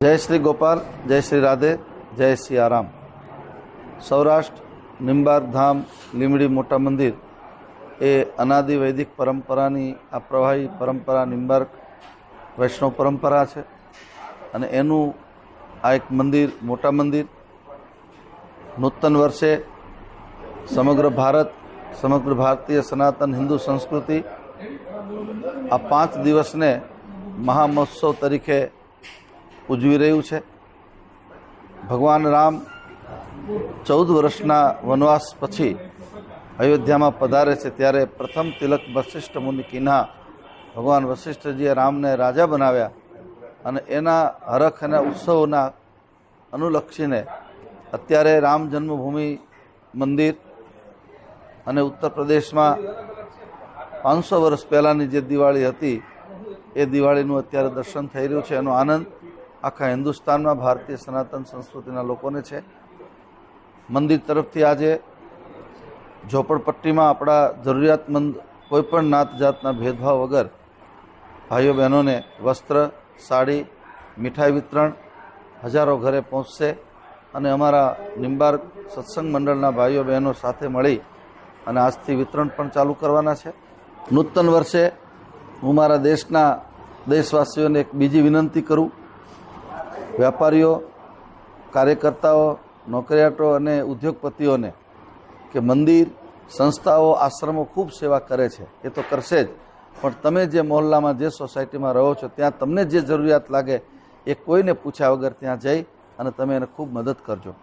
જય શ્રી ગોપાલ, જય શ્રી રાધે, જય શ્રી આરામ. સૌરાષ્ટ્ર, નિંબાર ધામ લીમડી મોટા મંદિર એ અનાદિ વૈદિક પરંપરાની, આ પ્રવાહી પરંપરા નિંબાર વૈષ્ણવ પરંપરા છે. અને એનું આ એક મંદિર, મોટા મંદિર, નૂતન વર્ષે સમગ્ર ભારત, સમગ્ર ભારતીય સનાતન હિન્દુ સંસ્કૃતિ આ પાંચ દિવસને મહામહોત્સવ તરીકે ઉજવી રહ્યું છે. ભગવાન રામ ચૌદ વર્ષના વનવાસ પછી અયોધ્યામાં પધારે છે ત્યારે પ્રથમ તિલક વશિષ્ઠ મુનિ કિન્હા ભગવાન વશિષ્ઠજીએ રામને રાજા બનાવ્યા અને એના હરખ અને ઉત્સવના અનુલક્ષીને અત્યારે રામ જન્મભૂમિ મંદિર અને ઉત્તર પ્રદેશમાં પાંચસો વર્ષ પહેલાંની જે દિવાળી હતી, એ દિવાળીનું અત્યારે દર્શન થઈ રહ્યું છે. એનો આનંદ આખા હિન્દુસ્તાનમાં ભારતીય સનાતન સંસ્કૃતિના લોકોને છે. મંદિર તરફથી આજે ઝોપડપટ્ટીમાં આપણા જરૂરિયાતમંદ કોઈપણ નાત જાતના ભેદભાવ વગર ભાઈઓ બહેનોને વસ્ત્ર, સાડી, મીઠાઈ વિતરણ હજારો ઘરે પહોંચશે અને અમારા નિંબાર સત્સંગ મંડળના ભાઈઓ બહેનો સાથે મળી અને આજથી વિતરણ પણ ચાલુ કરવાના છે. નૂતન વર્ષે હું મારા દેશના દેશવાસીઓને એક બીજી વિનંતી કરું વેપારીઓ, કાર્યકર્તાઓ, નોકરિયાતો અને ઉદ્યોગપતિઓને કે મંદિર, સંસ્થાઓ, આશ્રમો ખૂબ સેવા કરે છે. એ તો કરશે જ. પણ તમે જે મહોલ્લામાં, જે સોસાયટીમાં રહો છો, ત્યાં તમને જે જરૂરિયાત લાગે, એ કોઈને પૂછ્યા વગર ત્યાં જઈ અને તમે એને ખૂબ મદદ કરજો.